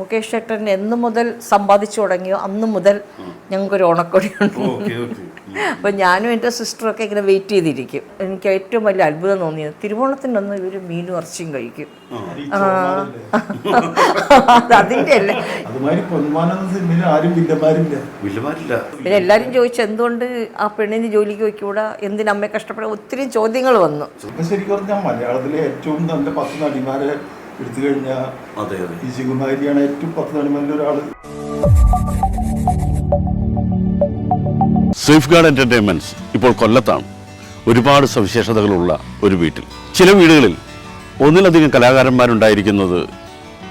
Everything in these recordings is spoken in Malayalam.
മുകേഷ് ചേട്ടൻ എന്ന് മുതൽ സമ്പാദിച്ചു തുടങ്ങിയോ അന്ന് മുതൽ ഞങ്ങൾക്കൊരു ഓണക്കൊടിയുണ്ട് അപ്പം ഞാനും എന്റെ സിസ്റ്ററൊക്കെ ഇങ്ങനെ വെയിറ്റ് ചെയ്തിരിക്കും. എനിക്ക് ഏറ്റവും വലിയ അത്ഭുതം തോന്നിയത് തിരുവോണത്തിനൊന്ന് ഇവർ മീനും ഇറച്ചിയും കഴിക്കും. അത് അതിന്റെ അല്ലേ? പിന്നെ എല്ലാവരും ചോദിച്ചു എന്തുകൊണ്ട് ആ പെണ്ണിന് ജോലിക്ക് വയ്ക്കൂടാ എന്തിനു അമ്മയെ കഷ്ടപ്പെടാൻ ഒത്തിരി ചോദ്യങ്ങൾ വന്നു. ശരിക്കും പറഞ്ഞാൽ മലയാളത്തിലെ ഏറ്റവും നല്ല പത്ത് നടിമാരെ എടുത്തു കഴിഞ്ഞാൽ അതെ അതെ. ഈ ശിവകുമാരിയാണ് ഏറ്റവും പത്ത് നടിമാരിൽ ഒരാൾ സേഫ് ഗാർഡ് എന്റർടൈൻമെന്റ്സ് ഇപ്പോൾ കൊല്ലത്താണ്. ഒരുപാട് സവിശേഷതകളുള്ള ഒരു വീട്ടിൽ. ചില വീടുകളിൽ ഒന്നിലധികം കലാകാരന്മാരുണ്ടായിരിക്കുന്നത്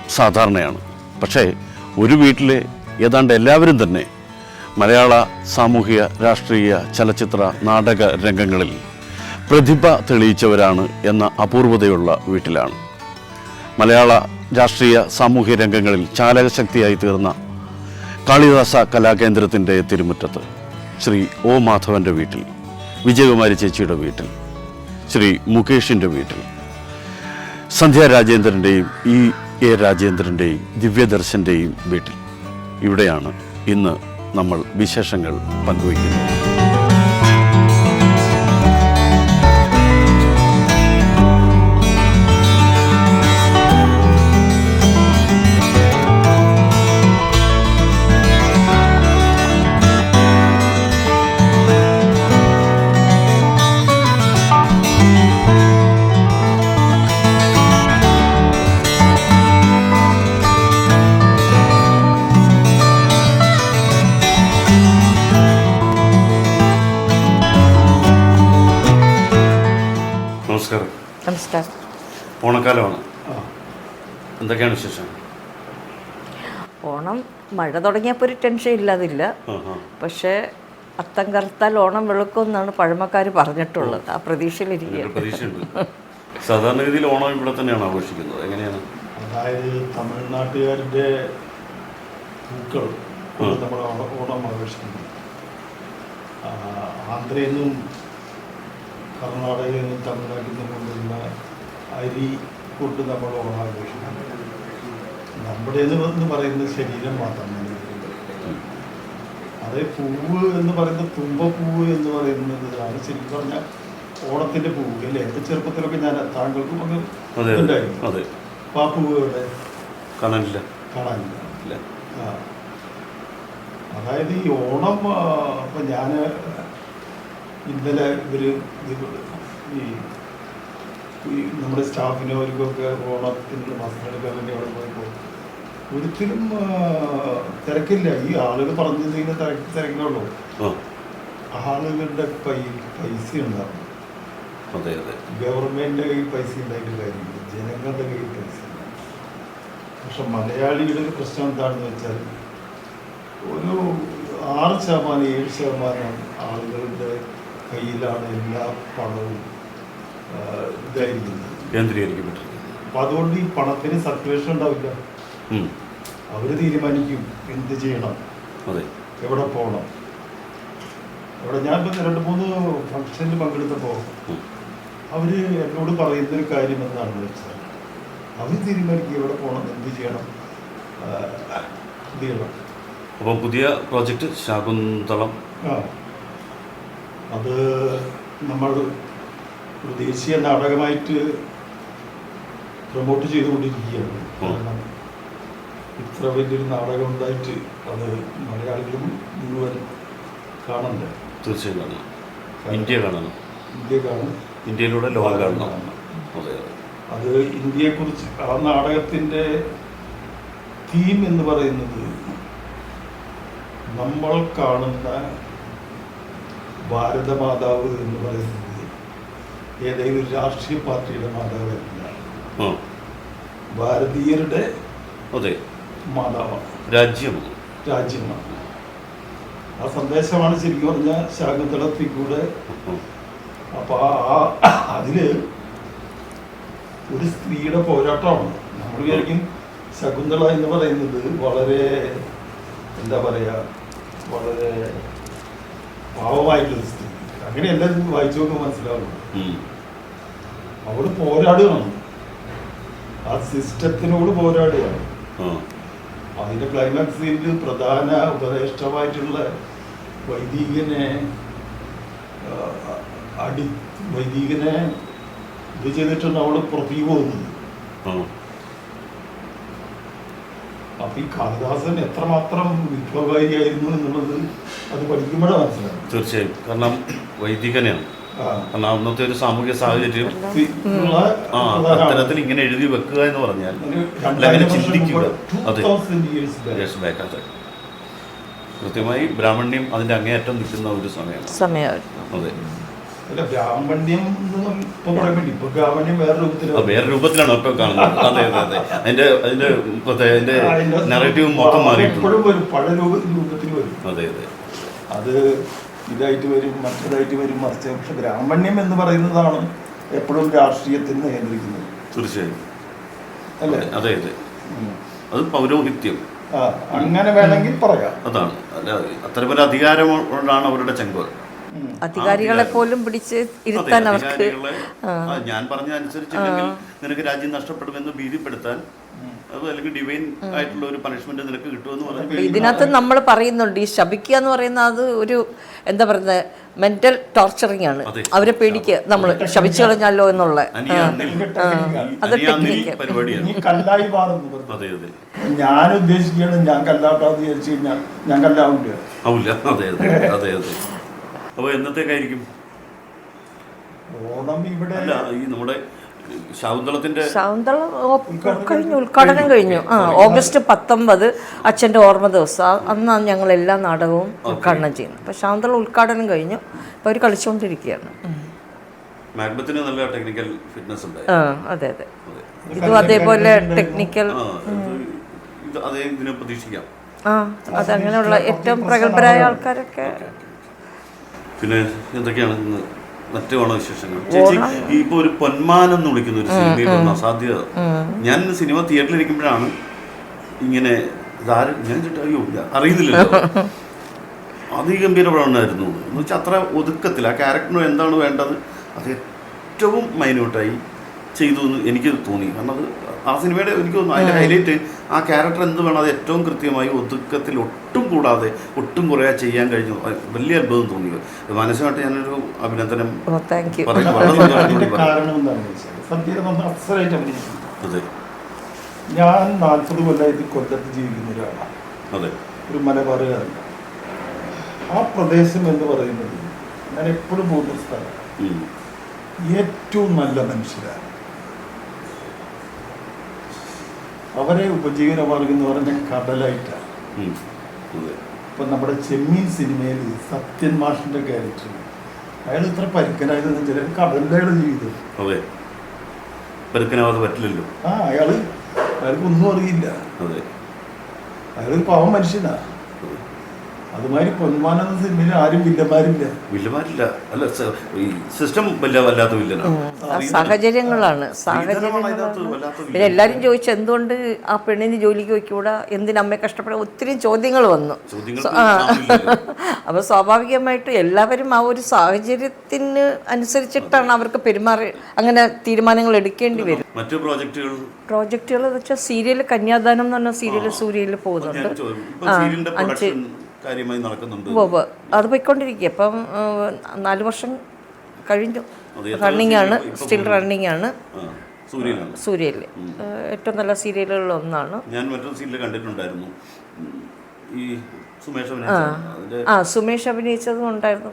സാധാരണയാണ്. പക്ഷേ ഒരു വീട്ടിലെ ഏതാണ്ട് എല്ലാവരും തന്നെ മലയാള സാമൂഹിക രാഷ്ട്രീയ ചലച്ചിത്ര നാടക രംഗങ്ങളിൽ പ്രതിഭ തെളിയിച്ചവരാണ് എന്ന അപൂർവതയുള്ള വീട്ടിലാണ്. മലയാള രാഷ്ട്രീയ സാമൂഹ്യ രംഗങ്ങളിൽ ചാലകശക്തിയായി തീർന്ന കാളിദാസ കലാകേന്ദ്രത്തിന്റെ തിരുമുറ്റത്ത് ശ്രീ ഒ മാധവന്റെ വീട്ടിൽ വിജയകുമാരി ചേച്ചിയുടെ വീട്ടിൽ ശ്രീ മുകേഷിന്റെ വീട്ടിൽ സന്ധ്യ രാജേന്ദ്രന്റെയും ഇ എ രാജേന്ദ്രന്റെയും ദിവ്യദർശന്റെയും വീട്ടിൽ. ഇവിടെയാണ് ഇന്ന് നമ്മൾ വിശേഷങ്ങൾ പങ്കുവയ്ക്കുന്നത്. എന്തൊക്കെയാണ് വിശേഷം? ഓണം മഴ തുടങ്ങിയപ്പോൾ ഒരു ടെൻഷൻ ഇല്ലാതില്ല. പക്ഷേ അത്തം കറുത്താൽ ഓണം വെളുക്കും എന്നാണ് പഴമക്കാർ പറഞ്ഞിട്ടുള്ളത് ആ പ്രതീക്ഷയിലിരിക്കുക പ്രതീക്ഷയുണ്ട്. സാധാരണഗതിയിൽ ഓണം ഇവിടെ തന്നെയാണ് ആഘോഷിക്കുന്നത്? എങ്ങനെയാണ്? അതായത് തമിഴ്നാട്ടുകാരുടെ പൂക്കൾ നമ്മൾ ഓണം ആഘോഷിക്കുന്നത്. ആഘോഷിക്കുന്നു ആ, ആന്ധ്രയിൽ നിന്നും കർണാടകയിൽ നിന്നും തമിഴ്നാട്ടിൽ നിന്നും കൊണ്ടുവരുന്ന അരി കൊണ്ട് നമ്മൾ ഓണം ആഘോഷിക്കുന്നു. നമ്മുടെ എന്ന് പറയുന്നത് ശരീരം മാത്രമാണ് അതേ പൂവ് എന്ന് പറയുന്നത് തുമ്പപ്പൂവ് എന്ന് പറയുന്നതാണ് ശരിക്കും പറഞ്ഞാൽ ഓണത്തിന്റെ പൂവ് അല്ലേ? എന്റെ ചെറുപ്പത്തിലൊക്കെ ഞാൻ താങ്കൾക്കും അതെ അതെ ഉണ്ടായിരുന്നു അപ്പൊ ആ പൂവ് ഇവിടെ കാണാനില്ല. കാണാനില്ല. അതായത് ഈ ഓണം അപ്പൊ ഇപ്പൊ ഞാൻ ഇന്നലെ ഇവർ ഈ ഈ നമ്മുടെ സ്റ്റാഫിനോ അവർക്കൊക്കെ ഓണത്തിനുള്ള വസ്ത്രം എടുക്കാൻ വേണ്ടി അവിടെ പോയപ്പോൾ ഒരിക്കലും തിരക്കില്ല. ഈ ആളുകൾ പറഞ്ഞിട്ടുണ്ടെങ്കിൽ തിരക്ക് തിരക്കുള്ളൂ ആളുകളുടെ പൈസ ഉണ്ടാകും ഗവൺമെന്റിന്റെ കയ്യിൽ പൈസ ഉണ്ടായിട്ട് കാര്യമില്ല ജനങ്ങളുടെ കയ്യിൽ പൈസ പക്ഷെ മലയാളിയുടെ ഒരു പ്രശ്നം എന്താണെന്ന് വെച്ചാൽ ഒരു ആറ് ശതമാനം ഏഴ് ശതമാനം ആളുകളുടെ കയ്യിലാണ് എല്ലാ പണവും ഇതായിരിക്കുന്നത്. കേന്ദ്രീകരിക്കപ്പെട്ടിരിക്കുന്നു അപ്പൊ അതുകൊണ്ട് ഈ പണത്തിന് സർക്കുലേഷൻ ഉണ്ടാവില്ല. അവർ തീരുമാനിക്കും എന്ത് ചെയ്യണം. അതെ. എവിടെ പോകണം അവിടെ ഞാൻ ഇപ്പൊ രണ്ട് മൂന്ന് ഫംഗ്ഷനിൽ പങ്കെടുത്തപ്പോൾ ഉം. അവർ എന്നോട് പറയുന്ന ഒരു കാര്യം എന്താണെന്ന് വെച്ചാൽ അവർ തീരുമാനിക്കും എവിടെ പോകണം എന്ത് ചെയ്യണം ആ, ഇത് ചെയ്യണം. അപ്പം പുതിയ പ്രോജക്റ്റ് ശാകുന്തളം ആ. അത് നമ്മൾ ഒരു ദേശീയ നാടകമായിട്ട് പ്രൊമോട്ട് ചെയ്തുകൊണ്ടിരിക്കുകയാണ്. കാരണം ഇത്ര വലിയൊരു നാടകം ഉണ്ടായിട്ട് അത് മലയാളികളും മുഴുവൻ കാണണ്ടേ? തീർച്ചയായും കാണണം. ഇന്ത്യ കാണണം. ഇന്ത്യ കാണും ഇന്ത്യയിലൂടെ ലോകം കാണണം. അതെ അതെ. ഇന്ത്യയെക്കുറിച്ച് ആ നാടകത്തിന്റെ തീം എന്ന് പറയുന്നത് നമ്മൾ കാണുന്ന ഭാരതമാതാവ് എന്ന് പറയുന്നത് ഏതെങ്കിലും രാഷ്ട്രീയ പാർട്ടിയുടെ മാതാവല്ല. ആ. ഭാരതീയരുടെ അതെ. മാതാവാണ്. രാജ്യം. രാജ്യമാണ് ആ സന്ദേശമാണ് ശരിക്കും പറഞ്ഞാൽ ശാകുന്തളത്തിൽ കൂടെ ഉം. അപ്പൊ ആ അതിൽ ഒരു സ്ത്രീയുടെ പോരാട്ടമാണ്. നമ്മൾ വിചാരിക്കും ശകുന്തള എന്ന് പറയുന്നത് വളരെ എന്താ പറയാ വളരെ പാവമായിട്ടുള്ള സ്ത്രീ. അങ്ങനെ എല്ലാവരും വായിച്ചു നോക്കുമ്പോൾ മനസ്സിലാവുള്ളൂ ഉം. അവൾ പോരാടുകയാണ്. ആ സിസ്റ്റത്തിനോട് പോരാടുകയാണ്. അതിന്റെ ക്ലൈമാക്സ് സീനിൽ പ്രധാന ഉപദേഷ്ടമായിട്ടുള്ള വൈദികനെ അടി വൈദികനെ ഇത് ചെയ്തിട്ടാണ് അവൾ പുറത്തേക്ക് പോകുന്നത് അപ്പൊ ഈ കാളിദാസൻ എത്രമാത്രം വിപ്ലവകാരിയായിരുന്നു എന്നുള്ളത് അത് പഠിക്കുമ്പോഴാണ് മനസ്സിലാവും തീർച്ചയായും. കാരണം വൈദികനെയാണ് കാരണം അന്നത്തെ ഒരു സാമൂഹ്യ സാഹചര്യം ആ അത്തരത്തിൽ ഇങ്ങനെ എഴുതി വെക്കുക എന്ന് പറഞ്ഞാൽ അല്ലെങ്കിൽ ചിന്തിക്കുക. അതെ. കൃത്യമായി ബ്രാഹ്മണ്യം അതിന്റെ അങ്ങേയറ്റം നിൽക്കുന്ന ഒരു സമയമാണ്. സമയമായിരുന്നു. അതെ. വേറെ രൂപത്തിലാണ്. വേറെ രൂപത്തിലാണ് ഇപ്പൊ കാണുന്നത്. അതെ അതെ അതെ. അതിന്റെ അതിന്റെ അതിന്റെ നെറേറ്റീവ് മൊത്തം മാറിയിട്ടുണ്ട്. അതെ അതെ. അത് ഇതായിട്ട് വരും മറ്റേതായിട്ട് വരും. മറിച്ച് പക്ഷെ ബ്രാഹ്മണ്യം എന്ന് പറയുന്നതാണ് എപ്പോഴും രാഷ്ട്രീയത്തിൽ നിയന്ത്രിക്കുന്നത്. തീർച്ചയായും. അല്ലേ? അതെ അതെ. അത് പൗരോഹിത്യം. അങ്ങനെ വേണമെങ്കിൽ പറയാം. അതാണ്. അല്ല പോലെ അധികാരമുള്ളതാണ് അവരുടെ ചെങ്കോൽ. അധികാരികളെ പോലും പിടിച്ച് ഇരുത്താൻ അവർക്ക് ഞാൻ പറഞ്ഞ അനുസരിച്ചില്ലെങ്കിൽ നിനക്ക് രാജ്യം നഷ്ടപ്പെടുമെന്ന് ഭീതിപ്പെടുത്താൻ അത് അല്ലെങ്കിൽ ഡിവൈൻ ആയിട്ടുള്ള ഒരു പണിഷ്മെന്റ് നിനക്ക് കിട്ടുമെന്ന് പറഞ്ഞു ഇതിനകത്ത് നമ്മൾ പറയുന്നുണ്ട് ഈ ശപിക്കുക എന്ന് പറയുന്ന അത് ഒരു എന്താ പറയുന്നത് മെന്റൽ ടോർച്ചറിങ് ആണ്. അവരെ പേടിക്ക് നമ്മൾ ശപിച്ചു കളഞ്ഞല്ലോ എന്നുള്ള. അത് കല്ലായി മാറുന്നു ഞാൻ ഉദ്ദേശിക്കുകയാണ് ഞാൻ കല്ലാട്ടാന്ന് വിചാരിച്ചു കഴിഞ്ഞാൽ ഞാൻ കല്ലാവില്ല. അതെ അതെ അതെ അതെ. അപ്പോൾ എന്നത്തേക്കായിരിക്കും? ഓണം ഇവിടെ അല്ല ഈ നമ്മുടെ ശാകുന്തളത്തിന്റെ ശാന്തളം കഴിഞ്ഞു ഉദ്ഘാടനം കഴിഞ്ഞു ആ ഓഗസ്റ്റ് പത്തൊമ്പത് അച്ഛന്റെ ഓർമ്മ ദിവസം. അന്നാണ് ഞങ്ങൾ എല്ലാ നാടകവും ഉദ്ഘാടനം ചെയ്യുന്നത്. അപ്പോൾ ശൗന്തളം ഉദ്ഘാടനം കഴിഞ്ഞു. അപ്പോൾ അവർ കളിച്ചുകൊണ്ടിരിക്കുകയാണ്. മാഗ്ബത്തിന് നല്ല ടെക്നിക്കൽ ഫിറ്റ്നസ് ഉണ്ട് ആ അതെ അതെ. ഇതും അതേപോലെ ടെക്നിക്കൽ അതേ ഇതിനെ പ്രതീക്ഷിക്കാം. ആ അതങ്ങനെയുള്ള ഏറ്റവും പ്രഗത്ഭരായ ആൾക്കാരൊക്കെ. പിന്നെ എന്തൊക്കെയാണ് ഇന്ന് മറ്റു ഓണവിശേഷങ്ങൾ ചേച്ചി ഇപ്പൊ ഒരു പൊന്മാൻ എന്ന് വിളിക്കുന്ന ഒരു സിനിമയിൽ വന്ന ഞാൻ സിനിമ തിയേറ്ററിൽ ഇരിക്കുമ്പോഴാണ് ഇങ്ങനെ ഞാൻ അയ്യോ ഇല്ല, അറിയുന്നില്ലല്ലോ അതിഗംഭീര പ്രകടനമായിരുന്നു എന്ന് വെച്ചാൽ അത്ര ഒതുക്കത്തിൽ ആ ക്യാരക്ടറിന് എന്താണ് വേണ്ടത്? അത് ഏറ്റവും മൈന്യൂട്ടായി ചെയ്തു എന്ന് എനിക്ക് തോന്നി. കാരണം അത് ആ സിനിമയുടെ എനിക്ക് തോന്നുന്നു അതിന്റെ ഹൈലൈറ്റ് ആ ക്യാരക്ടർ എന്ത് വേണം? അത് ഏറ്റവും കൃത്യമായി ഒതുക്കത്തിൽ ഒട്ടും കൂടാതെ ഒട്ടും കുറേ ചെയ്യാൻ കഴിഞ്ഞു. വലിയ അത്ഭുതം തോന്നി മനസ്സിലായിട്ട് ഞാനൊരു അഭിനന്ദനം ഞാൻ നാൽപ്പത് കൊല്ലമായിട്ട് കൊല്ലത്ത് ജീവിക്കുന്ന ഒരാളാണ്. അതെ. ഒരു മലബാറുകാരൻ. ആ പ്രദേശം എന്ന് പറയുന്നത് ഞാൻ എപ്പോഴും പോകുന്ന സ്ഥലം. ഏറ്റവും നല്ല മനുഷ്യരാണ്. അവരെ ഉപജീവനമാർഗം എന്ന് പറഞ്ഞ കടലായിട്ടാണ്. ഇപ്പൊ നമ്മുടെ ചെമ്മീൻ സിനിമയിൽ സത്യൻ മാഷിന്റെ ക്യാരക്ടർ അയാൾ ഇത്ര പരുക്കനായതെന്ന് വെച്ചാൽ കടലയുടെ ജീവിതം. അതെ. പെരുക്കനാവാതെ പറ്റില്ലല്ലോ. ആ അയാൾ അയാൾക്ക് ഒന്നും അറിയില്ല. അതെ. അയാളൊരു പാവം മനുഷ്യനാ. അതുമാതിരി പൊന്മാൻ എന്ന സിനിമയിൽ ആരും വില്ലന്മാരില്ല. വില്ലന്മാരില്ല. അല്ല ഈ സിസ്റ്റം വല്ല വല്ലാത്ത വില്ലനാണ്. ആ സാഹചര്യങ്ങളാണ്. സാഹചര്യങ്ങൾ എല്ലാവരും ചോദിച്ചു എന്തുകൊണ്ട് ആ പെണ്ണിന് ജോലിക്ക് വയ്ക്കൂടാ എന്തിന് അമ്മയെ കഷ്ടപ്പെടാൻ ഒത്തിരി ചോദ്യങ്ങൾ വന്നു. അപ്പോൾ സ്വാഭാവികമായിട്ടും എല്ലാവരും ആ ഒരു സാഹചര്യത്തിന് അനുസരിച്ചിട്ടാണ് അവർക്ക് പെരുമാറി അങ്ങനെ തീരുമാനങ്ങൾ എടുക്കേണ്ടി വരും മറ്റു പ്രോജക്റ്റുകൾ? പ്രോജക്റ്റുകൾ എന്ന് വെച്ചാൽ സീരിയൽ കന്യാദാനം എന്ന് പറഞ്ഞ സീരിയൽ സൂര്യയിൽ പോകുന്നുണ്ട്. ഞാൻ കാര്യമായി നടക്കുന്നുണ്ട്. ഉവ്വ് അത് പോയിക്കൊണ്ടിരിക്കുക ഇപ്പം നാല് വർഷം കഴിഞ്ഞു. റണ്ണിംഗ് റണ്ണിങ് ആണ്. സ്റ്റിൽ റണ്ണിങ് ആണ്. സൂര്യയിൽ ഏറ്റവും നല്ല സീരിയലുകളിൽ ഒന്നാണ്. ഞാൻ മറ്റൊരു സീരിയൽ കണ്ടിട്ടുണ്ടായിരുന്നു. ഈ ആ. സുമേഷ് അഭിനയിച്ചതും ഉണ്ടായിരുന്നു.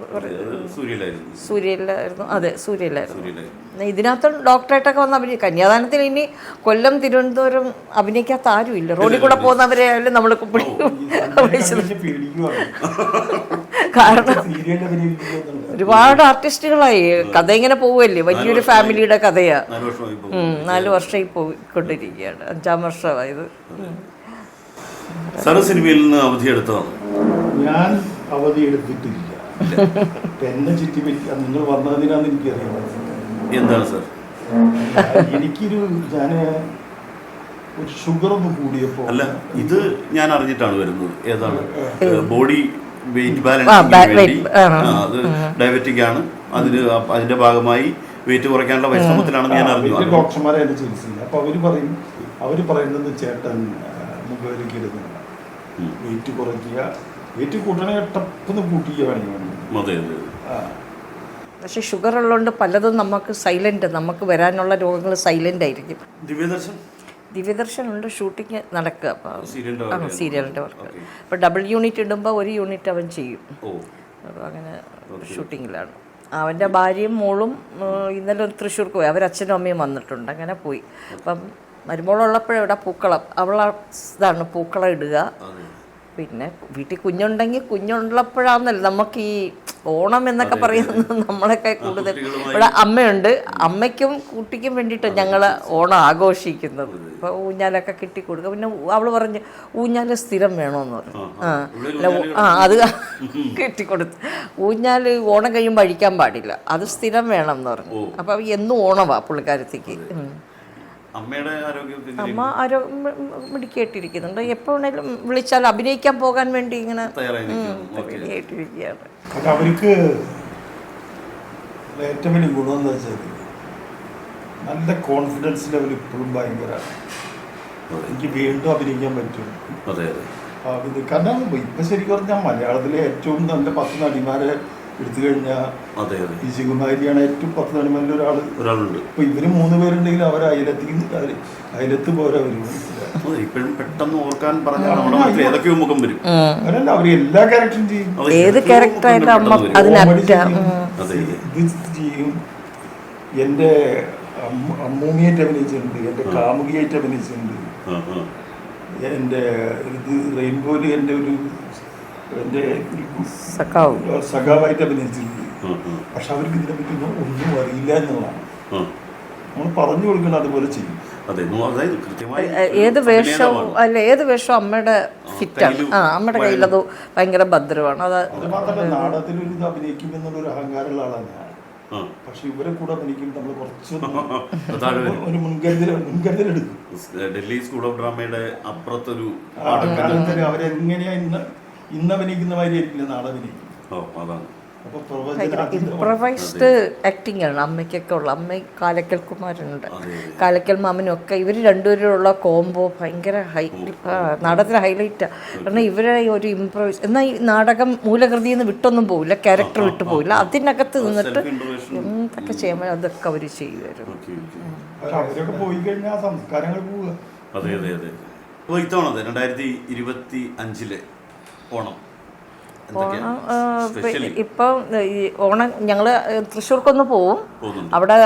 സൂര്യലായിരുന്നു സൂര്യയിലായിരുന്നു. അതെ സൂര്യലായിരുന്നു സൂര്യയിലായിരുന്നു. ഇതിനകത്ത് ഡോക്ടറായിട്ടൊക്കെ വന്ന് അഭിനയിക്കും കന്യാദാനത്തിൽ ഇനി കൊല്ലം തിരുവനന്തപുരം അഭിനയിക്കാത്ത ആരും ഇല്ല റോഡിൽ കൂടെ പോകുന്നവരെ ആയാലും നമ്മൾ കാരണം ഒരുപാട് ആർട്ടിസ്റ്റുകളായി. കഥ ഇങ്ങനെ പോവുമല്ലേ വലിയൊരു ഫാമിലിയുടെ കഥയാ. നാല് വർഷമായി പോയിക്കൊണ്ടിരിക്കുകയാണ്. അഞ്ചാം വർഷമായത്. സാറ് സിനിമയിൽ നിന്ന് അവധിയെടുത്തതാണ് ഞാൻ അവധി എടുത്തിട്ടില്ല. എന്നെ ചുറ്റി നിങ്ങൾ വന്നതിനാന്ന് എനിക്കറിയാം എന്താണ് സാർ? എനിക്കൊരു ഞാൻ ഒരു ഷുഗർ ഒന്ന് കൂടിയപ്പോൾ അല്ല ഇത് ഞാൻ അറിഞ്ഞിട്ടാണ് വരുന്നത്. ഏതാണ്? ബോഡി വെയിറ്റ് ബാലൻസ് വേണ്ടി. അത് ഡയബറ്റിക് ആണ്. അതിന് അതിന്റെ ഭാഗമായി വെയിറ്റ് കുറയ്ക്കാനുള്ള പരിശ്രമത്തിലാണെന്ന് ഞാൻ അറിഞ്ഞു. ഡോക്ടർമാരെ എന്നെ ചികിത്സില്ല അപ്പൊ അവർ പറയും അവർ പറയുന്നത് ചേട്ടൻ ആ, നമുക്ക് വലിക്കരുത് ഉം. വെയിറ്റ് കുറയ്ക്കുക. വെയിറ്റ് കൂട്ടണേ ടപ്പെന്ന് കൂട്ടിക്കുക വേണമെങ്കിൽ പക്ഷെ ഷുഗർ ഉള്ളതുകൊണ്ട് പലതും നമുക്ക് സൈലന്റ് നമുക്ക് വരാനുള്ള രോഗങ്ങൾ സൈലന്റ് ആയിരിക്കും. ദിവ്യദർശൻ? ദിവ്യദർശൻ ഉണ്ട് ഷൂട്ടിങ് നടക്കുക. അപ്പോൾ സീരിയലിന്റെ വർക്ക് അപ്പോൾ ഡബിൾ യൂണിറ്റ് ഇടുമ്പോൾ ഒരു യൂണിറ്റ് അവൻ ചെയ്യും. ഓ. അപ്പോൾ അങ്ങനെ ഷൂട്ടിങ്ങിലാണ്. അവന്റെ ഭാര്യയും മോളും ഇന്നലെ ഒരു തൃശ്ശൂർക്ക് പോയി. അവരച്ഛനും അച്ഛനും അമ്മയും വന്നിട്ടുണ്ട്. അങ്ങനെ പോയി. അപ്പം മരുമോളുള്ളപ്പോഴിവിടെ പൂക്കളം? അവൾ ഇതാണ് പൂക്കളം ഇടുക. പിന്നെ വീട്ടിൽ കുഞ്ഞുണ്ടെങ്കിൽ കുഞ്ഞുള്ളപ്പോഴാന്നല്ല നമുക്ക് ഈ ഓണം എന്നൊക്കെ പറയുന്നത് നമ്മളൊക്കെ കൂടുതൽ ഇവിടെ അമ്മയുണ്ട്. അമ്മയ്ക്കും കുട്ടിക്കും വേണ്ടിയിട്ട് ഞങ്ങൾ ഓണം ആഘോഷിക്കുന്നത്. ഇപ്പൊ ഊഞ്ഞാലൊക്കെ കിട്ടി കൊടുക്കുക പിന്നെ അവൾ പറഞ്ഞ് ഊഞ്ഞാൽ സ്ഥിരം വേണമെന്ന് പറഞ്ഞു. ആ ആ. അത് കിട്ടിക്കൊടുത്ത്. ഊഞ്ഞാൽ ഓണം കഴിയുമ്പോൾ അഴിക്കാൻ പാടില്ല. അത് സ്ഥിരം വേണം എന്ന് പറഞ്ഞു. അപ്പോൾ എന്നും ഓണമാ പുള്ളിക്കാരത്തേക്ക്. അമ്മയുടെ ആരോഗ്യമൊക്കെ അമ്മ ആരോഗ്യം മി- മി- മിടുക്കിയായിട്ടിരിക്കുന്നുണ്ട്. എപ്പോൾ വേണേലും വിളിച്ചാൽ അഭിനയിക്കാൻ പോകാൻ വേണ്ടി ഇങ്ങനെ. റെഡിയായിട്ടിരിക്കുകയാണ് അവർക്ക് ഏറ്റവും വലിയ ഗുണം എന്താ വെച്ചാൽ നല്ല കോൺഫിഡൻസ് ലെവൽ ഇപ്പോഴും ഭയങ്കര എനിക്ക് വീണ്ടും അഭിനയിക്കാൻ പറ്റും. അതെ അതെ. കാരണം ഇപ്പൊ ശരിക്കും പറഞ്ഞാൽ മലയാളത്തിലെ ഏറ്റവും നല്ല പത്ത് നടിമാരെ എടുത്തു കഴിഞ്ഞാൽ അതെ അതെ. ഈ ശിവകുമാരിയാണ് ഏറ്റവും പത്ത് നടിമാരിൽ ഒരാൾ ഒരാളുണ്ട്. ഇപ്പൊ ഇവർ മൂന്ന് പേരുണ്ടെങ്കിൽ അവർ അയലത്തേക്ക് അയലത്ത് പോരാ ഇപ്പോഴും പെട്ടെന്ന് ഓർക്കാൻ പറഞ്ഞാൽ ഏതൊക്കെയോ മുഖം വരും? അവരല്ല അവർ എല്ലാ ക്യാരക്ടറും ചെയ്യും. ഏത് അമ്മ വരും. ചെയ്യും. അതെ, അതെ. ഇത് ചെയ്യും. എന്റെ അമ്മ- അമ്മൂമ്മയായിട്ട് അഭിനയിച്ചിട്ടുണ്ട് എന്റെ കാമുകിയായിട്ട് അഭിനയിച്ചിട്ടുണ്ട്. എന്റെ ഇത് റെയിൻബോയിൽ എന്റെ ഒരു എന്റെ സക്കാവും സഖാവായിട്ട് അഭിനയിച്ചിട്ടുണ്ട്. പക്ഷെ അവർക്ക് ഇതിനെ പറ്റി ഒന്നും ഒന്നും അറിയില്ല എന്നുള്ളതാണ്. നമ്മൾ പറഞ്ഞു കൊടുക്കണം അതുപോലെ ചെയ്യും. അതെ നോ- അതായത് കൃത്യമായി ഏത് വേഷവും അല്ല ഏത് വേഷവും അമ്മയുടെ ഫിറ്റാണ് ആ അമ്മയുടെ കയ്യിലത് ഭയങ്കര ഭദ്രമാണ്. അത് അത് നാടകത്തിൽ ഒരു ഇത് അഭിനയിക്കും എന്നുള്ളൊരു അഹങ്കാരമുള്ള ആളാണ് ഞാൻ. പക്ഷെ ഇവരെ കൂടെ അഭിനയിക്കുമ്പോൾ നമ്മൾ കുറച്ച്. ഒരു മുൻകരുതൽ മുൻകരുതലെടുക്കും ഡൽഹി സ്കൂൾ ഓഫ് ഡ്രാമയുടെ അപ്പുറത്തൊരു അവരെങ്ങനെയാ ഇന്ന് ഇന്ന് അഭിനയിക്കുന്ന മാതിരി ആയിരിക്കില്ല നാളെ അഭിനയിക്കും ഇംപ്രവൈസ്ഡ് ആക്ടിംഗ് ആണ് അമ്മയ്ക്കൊക്കെ ഉള്ള അമ്മ കാലക്കൽ കുമാരനുണ്ട് കാലക്കൽ മാമനും ഒക്കെ ഇവർ രണ്ടുപേരുള്ള കോംബോ ഭയങ്കര ഹൈ നാടകത്തിന് ഹൈലൈറ്റാണ് കാരണം ഇവരെ ഒരു ഇംപ്രവൈസ് എന്നാൽ ഈ നാടകം മൂലകൃതി നിന്ന് വിട്ടൊന്നും പോവില്ല ക്യാരക്ടർ വിട്ടു പോവില്ല. അതിനകത്ത് നിന്നിട്ട് എന്തൊക്കെ ചെയ്യാൻ അതൊക്കെ അവർ ചെയ്യുമായിരുന്നു ഓക്കെ ഓക്കെ. അവർ അവരൊക്കെ പോയി കഴിഞ്ഞാൽ സംസ്കാരങ്ങൾ പോവുക. അതെ അതെ അതെ. അപ്പോൾ ഇത്തവണത്തെ രണ്ടായിരത്തി ഇരുപത്തി അഞ്ചിലെ ഓണം ഇപ്പം ഈ ഓണം ഞങ്ങൾ തൃശ്ശൂർക്കൊന്ന് പോവും. അവിടെ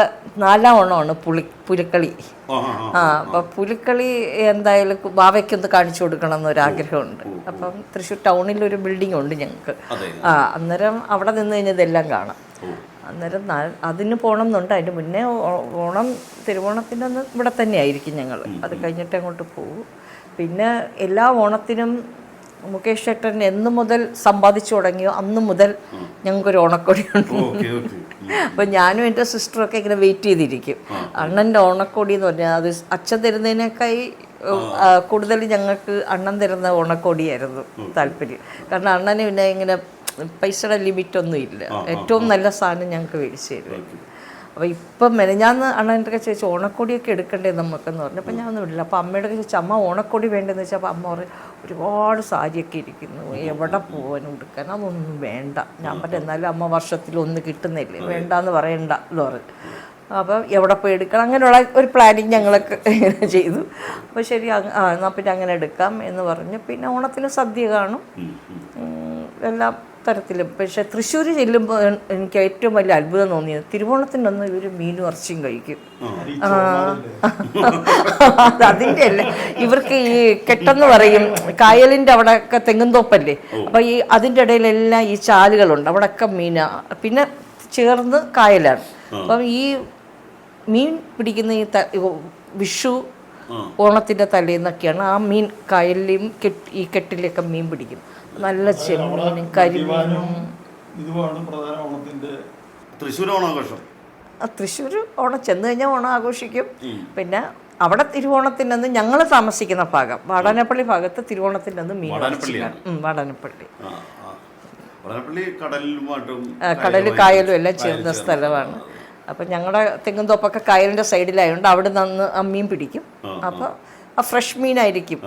നാലാം ഓണമാണ് പുളി പുലിക്കളി. ആ അപ്പം പുലിക്കളി എന്തായാലും ബാവയ്ക്കൊന്ന് കാണിച്ചു കൊടുക്കണം എന്നൊരാഗ്രഹമുണ്ട് അപ്പം തൃശ്ശൂർ ടൗണിൽ ഒരു ബിൽഡിംഗ് ഉണ്ട് ഞങ്ങൾക്ക് ആ അന്നേരം അവിടെ നിന്ന് കഴിഞ്ഞതെല്ലാം കാണാം. അന്നേരം അതിന് പോകണം എന്നുണ്ട് അതിന് മുന്നേ ഓണം തിരുവോണത്തിന്റെ അന്ന് ഇവിടെ തന്നെ ആയിരിക്കും ഞങ്ങൾ അത് കഴിഞ്ഞിട്ട് അങ്ങോട്ട് പോകും പിന്നെ എല്ലാ ഓണത്തിനും മുകേഷ് ചേട്ടൻ എന്നു മുതൽ സമ്പാദിച്ചു തുടങ്ങിയോ അന്നു മുതൽ ഞങ്ങൾക്കൊരു ഓണക്കോടിയുണ്ട് ഉണ്ട്. അപ്പൊ ഞാനും എന്റെ സിസ്റ്ററൊക്കെ ഇങ്ങനെ വെയിറ്റ് ചെയ്തിരിക്കും. അണ്ണന്റെ ഓണക്കൊടി എന്ന് പറഞ്ഞാൽ അത് അച്ഛൻ തരുന്നതിനേക്കായി കൂടുതൽ ഞങ്ങൾക്ക് അണ്ണൻ തരുന്ന ഓണക്കൊടിയായിരുന്നു താല്പര്യം. കാരണം അണ്ണന് പിന്നെ ഇങ്ങനെ പൈസയുടെ ലിമിറ്റ് ഒന്നും ഇല്ല ഏറ്റവും നല്ല സാധനം ഞങ്ങൾക്ക് മേടിച്ചു തരും. അപ്പോൾ ഇപ്പം മെനഞ്ഞാന്ന് അണ്ണന്റെ ഒക്കെ ചോദിച്ചു ഓണക്കോടിയൊക്കെ എടുക്കണ്ടേ നമുക്കെന്ന് പറഞ്ഞു. അപ്പം ഞാൻ ഒന്നും ഇടില്ല അപ്പോൾ അമ്മയുടെ ഒക്കെ ചോദിച്ചു അമ്മ ഓണക്കോടി വേണ്ടെന്ന് വെച്ചാൽ അപ്പോൾ അമ്മ പറയും ഒരുപാട് സാരിയൊക്കെ ഇരിക്കുന്നു. എവിടെ പോകാൻ എടുക്കാൻ? അതൊന്നും വേണ്ട. ഞാൻ പറഞ്ഞു എന്നാലും അമ്മ വർഷത്തിൽ ഒന്ന് കിട്ടുന്നില്ലേ? വേണ്ട എന്ന് പറയണ്ട എന്ന് പറഞ്ഞു. അപ്പം എവിടെ പോയി എടുക്കണം? അങ്ങനെയുള്ള ഒരു പ്ലാനിങ് ഞങ്ങളൊക്കെ ഇങ്ങനെ ചെയ്തു. അപ്പോൾ ശരി ആ എന്നാൽ പിന്നെ അങ്ങനെ എടുക്കാം എന്ന് പറഞ്ഞു. പിന്നെ ഓണത്തിന് സദ്യ കാണും. എല്ലാ തരത്തിലും. പക്ഷെ തൃശ്ശൂർ ചെല്ലുമ്പോൾ എനിക്ക് ഏറ്റവും വലിയ അത്ഭുതം തോന്നിയത് തിരുവോണത്തിനൊന്ന് ഇവർ മീനും ഇറച്ചിയും കഴിക്കും. അതിന്റെ അല്ല? ഇവർക്ക് ഈ കെട്ടെന്ന് പറയും കായലിന്റെ അവിടെയൊക്കെ തെങ്ങുംതോപ്പല്ലേ അപ്പോൾ ഈ അതിന്റെ ഇടയിലെല്ലാം ഈ ചാലുകളുണ്ട് അവിടെയൊക്കെ മീനാ. പിന്നെ ചേർന്ന് കായലാണ്. അപ്പം ഈ മീൻ പിടിക്കുന്ന ഈ വിഷു ഓണത്തിന്റെ തലേന്നൊക്കെയാണ് ആ മീൻ കായലിലും കെട്ട് ഈ കെട്ടിലൊക്കെ മീൻ പിടിക്കും. നല്ല ചെമ്മീനും കരിമീനും. ദിവാനും ഇതുമാണ് പ്രധാന ഓണത്തിന്റെ തൃശ്ശൂർ ഓണാഘോഷം. ആ, തൃശ്ശൂർ ഓണം ചെന്ന് കഴിഞ്ഞാൽ ഓണം ആഘോഷിക്കും. പിന്നെ അവിടെ തിരുവോണത്തിനന്ന് ഞങ്ങൾ താമസിക്കുന്ന ഭാഗം. വാടാനപ്പള്ളി ഭാഗത്ത് തിരുവോണത്തിനന്ന് മീൻ വാടാനപ്പള്ളി. ആ ആ. വടനപ്പള്ളി കടലുമായിട്ടും ആ, കടലും കായലും എല്ലാം ചേർന്ന സ്ഥലമാണ്. അപ്പം ഞങ്ങളുടെ തെങ്ങും തോപ്പൊക്കെ കായലിന്റെ സൈഡിലായതുകൊണ്ട് അവിടെ നിന്ന് ആ മീൻ പിടിക്കും. അപ്പോൾ ആ ഫ്രഷ് മീൻ ആയിരിക്കും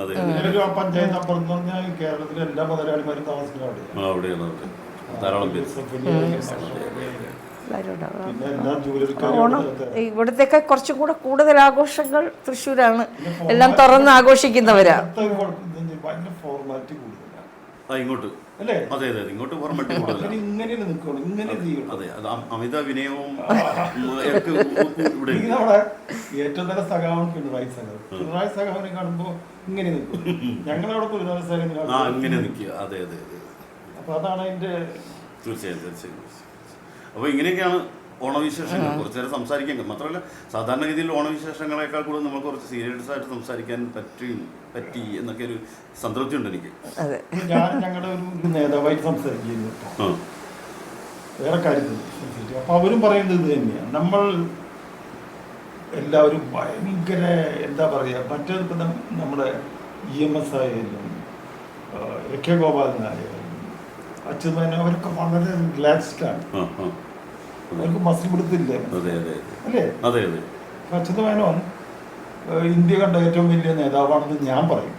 പഞ്ചായത്ത് അപ്പുറം കേരളത്തിലെ എല്ലാ മുതലാളിമാരും ഓണം ഇവിടത്തെയൊക്കെ കുറച്ചും കൂടെ കൂടുതൽ ആഘോഷങ്ങൾ തൃശ്ശൂരാണ്. എല്ലാം തുറന്ന് ആഘോഷിക്കുന്നവരാ. ഇങ്ങോട്ട്. അല്ലേ? അതെ അതെ ഇങ്ങോട്ട് കൂടുതലാണ് അങ്ങനെ ഇങ്ങനെ നിൽക്കണം ഇങ്ങനെ ചെയ്യണം അതെ. അത് അമിത വിനയവും ഇവിടെ നമ്മുടെ ഏറ്റവും നല്ല സഖാവാണ് പിണറായി സഖാവ്. പിണറായി സഖാവിനെ കാണുമ്പോൾ ഇങ്ങനെ നിൽക്കും. ഞങ്ങളവിടെ പിണറായി സഖാവിനെ ആ ഇങ്ങനെ നിൽക്കുക. അതെ അതെ അതെ. അപ്പൊ അതാണ് അതിന്റെ തീർച്ചയായും തീർച്ചയായും അപ്പോൾ ഇങ്ങനെയൊക്കെയാണ് ഓണവിശേഷങ്ങൾ കുറച്ച് നേരം സംസാരിക്കാൻ മാത്രമല്ല സാധാരണഗതിയിൽ ഓണവിശേഷങ്ങളെക്കാൾ കൂടുതൽ നമ്മൾ കുറച്ച് സീരിയസ് ആയിട്ട് സംസാരിക്കാൻ പറ്റും പറ്റി എന്നൊക്കെ ഒരു സംതൃപ്തി ഉണ്ട് എനിക്ക്. അതെ. ഞാൻ ഞങ്ങളുടെ ഒരു നേതാവായിട്ട് സംസാരിക്കുന്നു വേറെ കാര്യത്തിൽ അപ്പോൾ അപ്പൊ അവരും പറയുന്നത് ഇത് തന്നെയാണ് നമ്മൾ എല്ലാവരും ഭയങ്കര എന്താ പറയുക മറ്റേ നമ്മുടെ ഇ എം എസ് ആയാലും എ കെ ഗോപാലനായാലും അച്യുതൻ അവരൊക്കെ വളരെ റിലാക്സ്ഡാണ് അവർക്ക് മസിൽ പിടുത്തില്ല അതെ അതെ അല്ലേ? അതെ അതെ. അച്യുത മേനോൻ ഇന്ത്യ കണ്ട ഏറ്റവും വലിയ നേതാവാണെന്ന് ഞാൻ പറയും.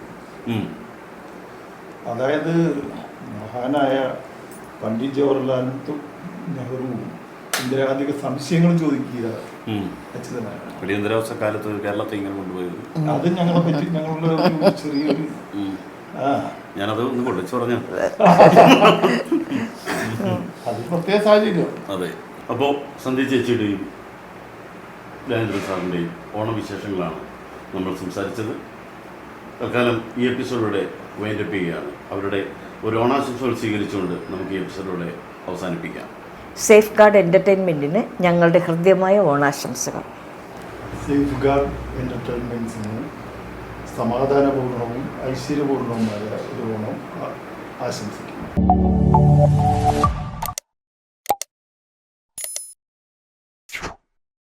അതായത് മഹാനായ പണ്ഡിറ്റ് ജവഹർലാൽ നെഹ്റുവും നെഹ്റു ഇന്ദിരാഗാന്ധിക്ക് സംശയങ്ങൾ ചോദിക്കുക അടിയന്തരാവസ്ഥ കാലത്ത് കേരളത്തെ ഇങ്ങനെ കൊണ്ടുപോയത്? അത് ഞങ്ങളെ പറ്റി ഞങ്ങളുടെ ചെറിയൊരു ഞാനത് ഒന്ന് കൊള്ളിച്ചു പറഞ്ഞു? അത് പ്രത്യേക സാഹചര്യം. അതെ. അപ്പോൾ സന്ധ്യ ചേച്ചിയുടെയും രാജേന്ദ്രൻ സാറിന്റെയും ഓണവിശേഷങ്ങളാണ് നമ്മൾ സംസാരിച്ചത്. തൽക്കാലം ഈ എപ്പിസോഡിലൂടെ വൈൻഡപ്പ് ചെയ്യുകയാണ്. അവരുടെ ഒരു ഓണാശംസകൾ സ്വീകരിച്ചുകൊണ്ട് നമുക്ക് ഈ എപ്പിസോഡിലൂടെ അവസാനിപ്പിക്കാം. സേഫ് ഗാർഡ് എന്റർടൈൻമെന്റിന് ഞങ്ങളുടെ ഹൃദ്യമായ ഓണാശംസകൾ. സേഫ് ഗാർഡ് എന്റർടൈൻമെന്റ്സിന് സമാധാനപൂർണവും ഐശ്വര്യപൂർണവുമായ ഒരു ഓണം ആശംസിക്കുന്നു.